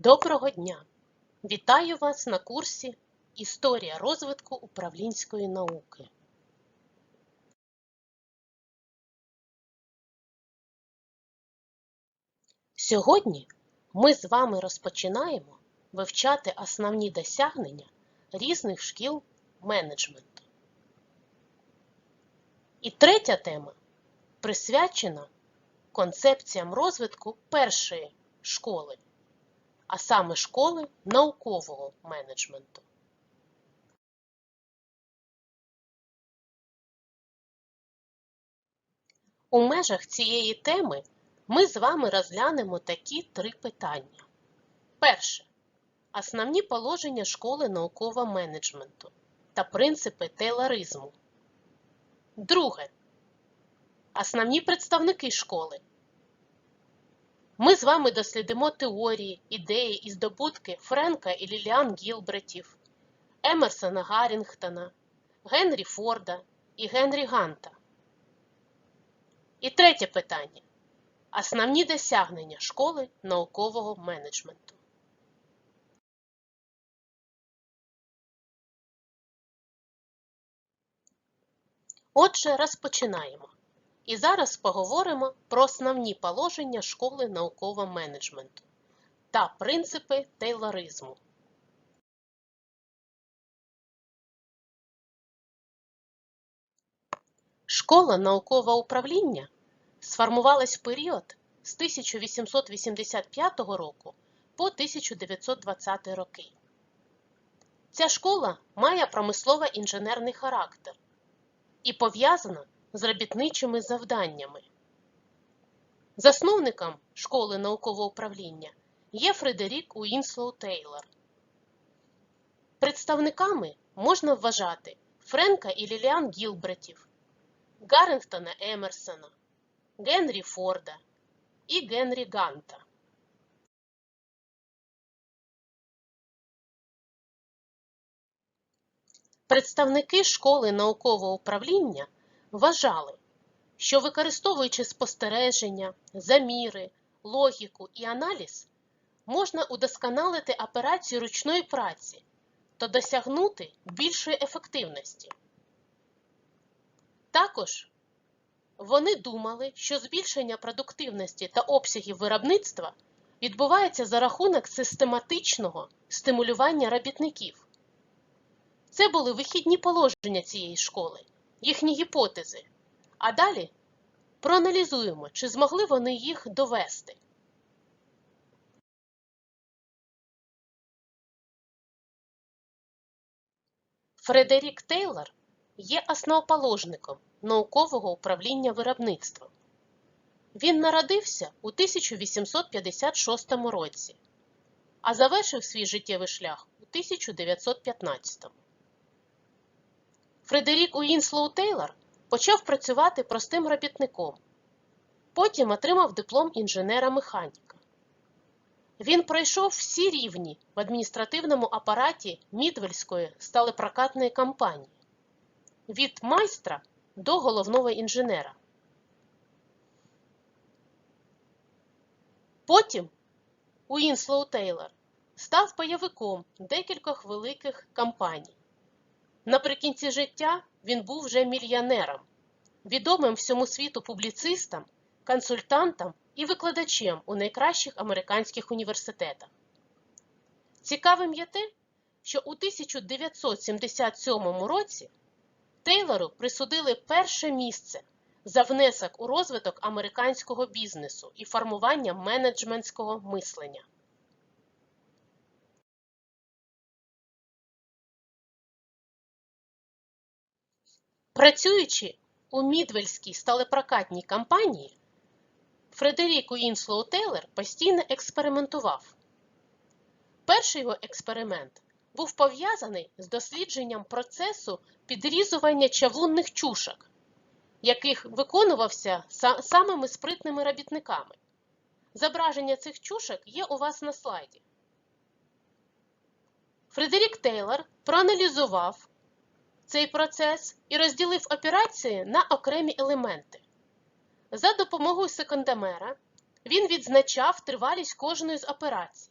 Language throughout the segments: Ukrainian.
Доброго дня! Вітаю вас на курсі Історія розвитку управлінської науки. Сьогодні ми з вами розпочинаємо вивчати основні досягнення різних шкіл менеджменту. І третя тема присвячена концепціям розвитку першої школи, а саме школи наукового менеджменту. У межах цієї теми ми з вами розглянемо такі три питання. Перше. Основні положення школи наукового менеджменту та принципи тейлоризму. Друге. Основні представники школи. Ми з вами дослідимо теорії, ідеї і здобутки Френка і Ліліан Гілбретів, Емерсона Гаррінгтона, Генрі Форда і Генрі Ганта. І третє питання. Основні досягнення школи наукового менеджменту. Отже, розпочинаємо. І зараз поговоримо про основні положення школи наукового менеджменту та принципи тейлоризму. Школа наукового управління сформувалась в період з 1885 року по 1920 роки. Ця школа має промислово-інженерний характер і пов'язана з робітничими завданнями. Засновником школи наукового управління є Фредерік Уінслоу Тейлор. Представниками можна вважати Френка і Ліліан Гілбретів, Гаррінгтона Емерсона, Генрі Форда і Генрі Ганта. Представники школи наукового управління вважали, що використовуючи спостереження, заміри, логіку і аналіз, можна удосконалити операцію ручної праці та досягнути більшої ефективності. Також вони думали, що збільшення продуктивності та обсягів виробництва відбувається за рахунок систематичного стимулювання робітників. Це були вихідні положення цієї школи, їхні гіпотези. А далі проаналізуємо, чи змогли вони їх довести. Фредерік Тейлор є основоположником наукового управління виробництвом. Він народився у 1856 році, а завершив свій життєвий шлях у 1915. Фредерік Уінслоу Тейлор почав працювати простим робітником. Потім отримав диплом інженера-механіка. Він пройшов всі рівні в адміністративному апараті Мідвельської сталепрокатної компанії від майстра до головного інженера. Потім Уінслоу Тейлор став пайовиком декількох великих компаній. Наприкінці життя він був вже мільйонером, відомим всьому світу публіцистом, консультантом і викладачем у найкращих американських університетах. Цікавим є те, що у 1977 році Тейлору присудили перше місце за внесок у розвиток американського бізнесу і формування менеджментського мислення. Працюючи у Мідвельській сталепрокатній компанії, Фредерік Уінслоу Тейлор постійно експериментував. Перший його експеримент був пов'язаний з дослідженням процесу підрізування чавунних чушок, яких виконувався самими спритними робітниками. Зображення цих чушок є у вас на слайді. Фредерік Тейлор проаналізував цей процес і розділив операції на окремі елементи. За допомогою секундомера він відзначав тривалість кожної з операцій,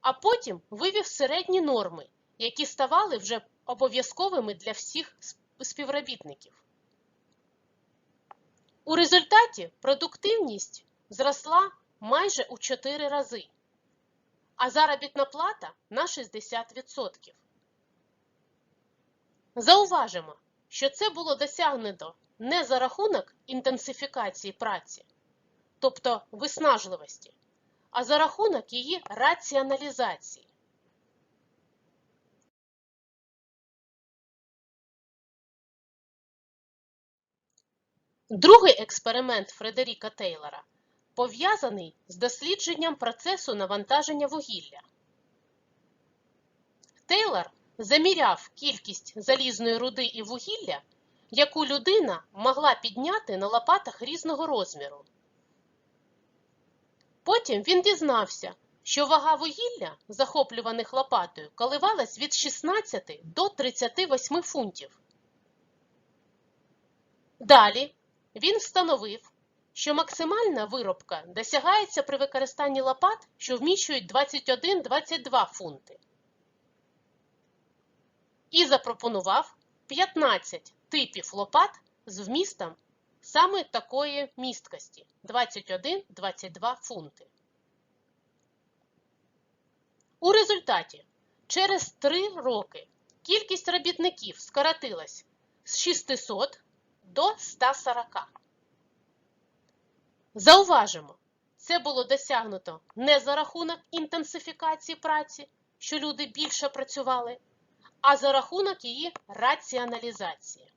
а потім вивів середні норми, які ставали вже обов'язковими для всіх співробітників. У результаті продуктивність зросла майже у 4 рази, а заробітна плата на 60%. Зауважимо, що це було досягнуто не за рахунок інтенсифікації праці, тобто виснажливості, а за рахунок її раціоналізації. Другий експеримент Фредеріка Тейлора пов'язаний з дослідженням процесу навантаження вугілля. Тейлор заміряв кількість залізної руди і вугілля, яку людина могла підняти на лопатах різного розміру. Потім він дізнався, що вага вугілля, захоплюваних лопатою, коливалась від 16 до 38 фунтів. Далі він встановив, що максимальна виробка досягається при використанні лопат, що вміщують 21-22 фунти. І запропонував 15 типів лопат з вмістом саме такої місткості 21-22 фунти. У результаті через 3 роки кількість робітників скоротилась з 600 до 140. Зауважимо, це було досягнуто не за рахунок інтенсифікації праці, що люди більше працювали, а за рахунок її раціоналізації.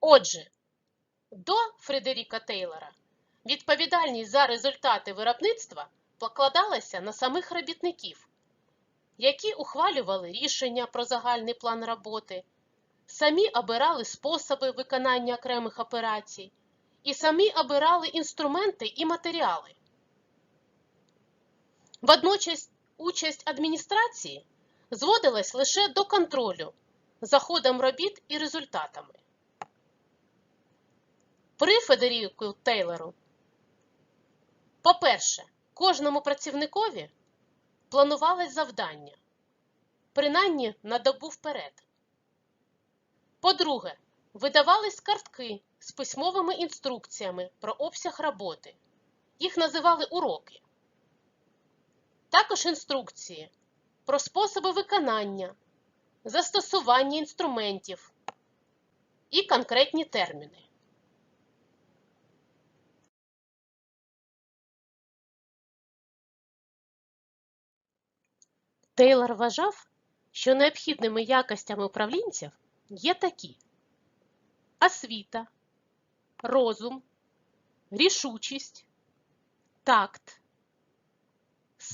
Отже, до Фредеріка Тейлора відповідальність за результати виробництва покладалася на самих робітників, які ухвалювали рішення про загальний план роботи, самі обирали способи виконання окремих операцій і самі обирали інструменти і матеріали. Водночас участь адміністрації зводилась лише до контролю за ходом робіт і результатами. При Федеріку Тейлору, по-перше, кожному працівникові планувалось завдання, принаймні на добу вперед. По-друге, видавались картки з письмовими інструкціями про обсяг роботи. Їх називали уроки. Також інструкції про способи виконання, застосування інструментів і конкретні терміни. Тейлор вважав, що необхідними якостями управлінців є такі: освіта, розум, рішучість, такт,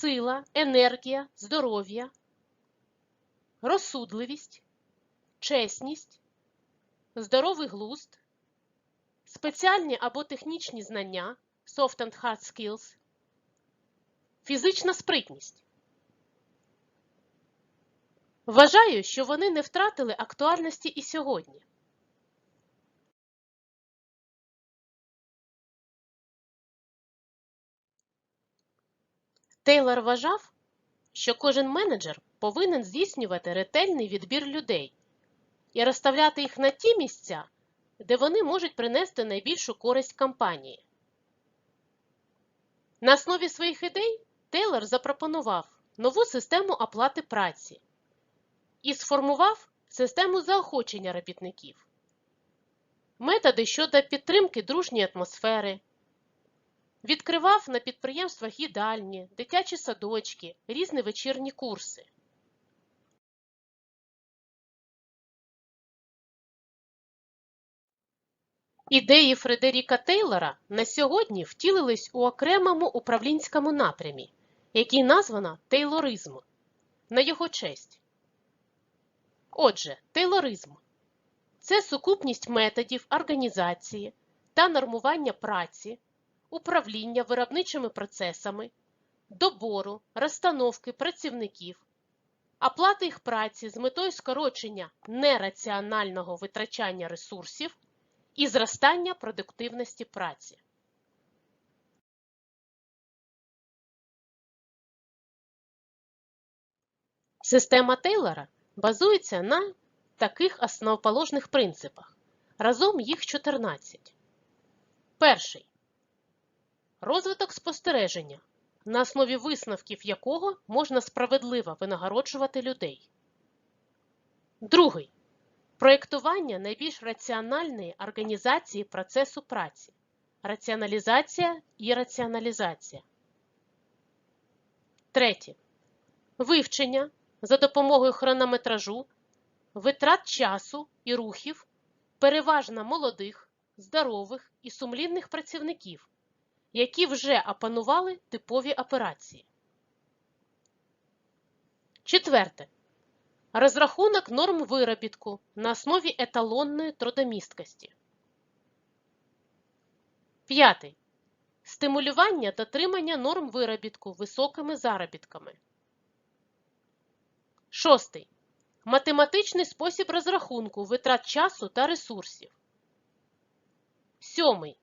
сила, енергія, здоров'я, розсудливість, чесність, здоровий глузд, спеціальні або технічні знання, soft and hard skills, фізична спритність. Вважаю, що вони не втратили актуальності і сьогодні. Тейлор вважав, що кожен менеджер повинен здійснювати ретельний відбір людей і розставляти їх на ті місця, де вони можуть принести найбільшу користь компанії. На основі своїх ідей Тейлор запропонував нову систему оплати праці і сформував систему заохочення робітників, методи щодо підтримки дружньої атмосфери, відкривав на підприємствах їдальні, дитячі садочки, різні вечірні курси. Ідеї Фредеріка Тейлора на сьогодні втілились у окремому управлінському напрямі, який названо тейлоризм на його честь. Отже, тейлоризм це сукупність методів організації та нормування праці, управління виробничими процесами, добору, розстановки працівників, оплати їх праці з метою скорочення нераціонального витрачання ресурсів і зростання продуктивності праці. Система Тейлора базується на таких основоположних принципах. Разом їх 14. Перший. Розвиток спостереження, на основі висновків якого можна справедливо винагороджувати людей. Другий. Проєктування найбільш раціональної організації процесу праці. Раціоналізація і раціоналізація. Третє. Вивчення за допомогою хронометражу, витрат часу і рухів переважно молодих, здорових і сумлінних працівників, які вже опанували типові операції. Четверте. Розрахунок норм виробітку на основі еталонної трудомісткості. П'ятий. Стимулювання дотримання норм виробітку високими заробітками. Шостий. Математичний спосіб розрахунку витрат часу та ресурсів. Сьомий.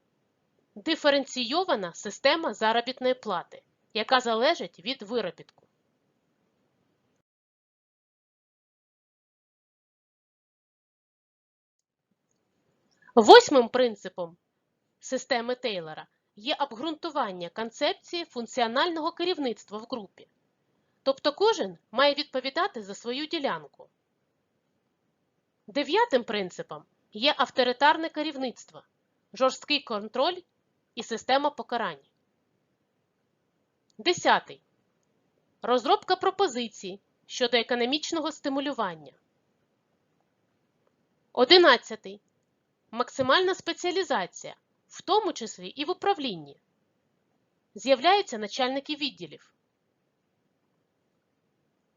Диференційована система заробітної плати, яка залежить від виробітку. Восьмим принципом системи Тейлора є обґрунтування концепції функціонального керівництва в групі. Тобто кожен має відповідати за свою ділянку. Дев'ятим принципом є авторитарне керівництво, жорсткий контроль і система покарань. Десятий. Розробка пропозицій щодо економічного стимулювання. Одинадцятий. Максимальна спеціалізація, в тому числі і в управлінні. З'являються начальники відділів.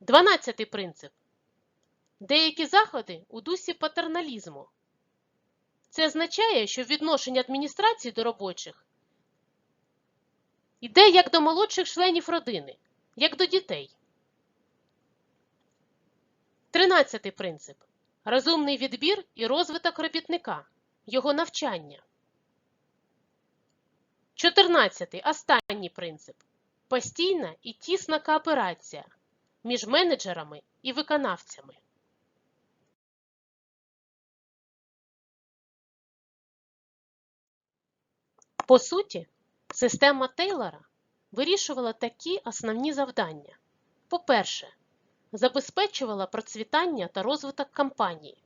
Дванадцятий принцип. Деякі заходи у дусі патерналізму. Це означає, що відношення адміністрації до робочих йде як до молодших членів родини, як до дітей. Тринадцятий принцип. Розумний відбір і розвиток робітника, його навчання. Чотирнадцятий. Останній принцип. Постійна і тісна кооперація між менеджерами і виконавцями. По суті, система Тейлора вирішувала такі основні завдання. По-перше, забезпечувала процвітання та розвиток компанії.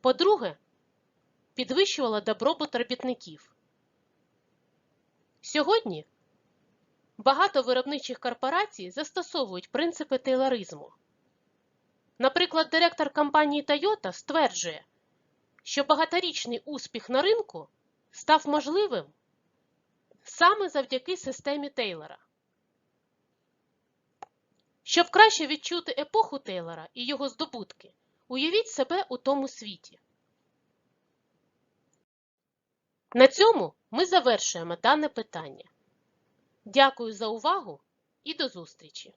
По-друге, підвищувала добробут робітників. Сьогодні багато виробничих корпорацій застосовують принципи тейлоризму. Наприклад, директор компанії Toyota стверджує, що багаторічний успіх на ринку став можливим саме завдяки системі Тейлора. Щоб краще відчути епоху Тейлора і його здобутки, уявіть себе у тому світі. На цьому ми завершуємо дане питання. Дякую за увагу і до зустрічі!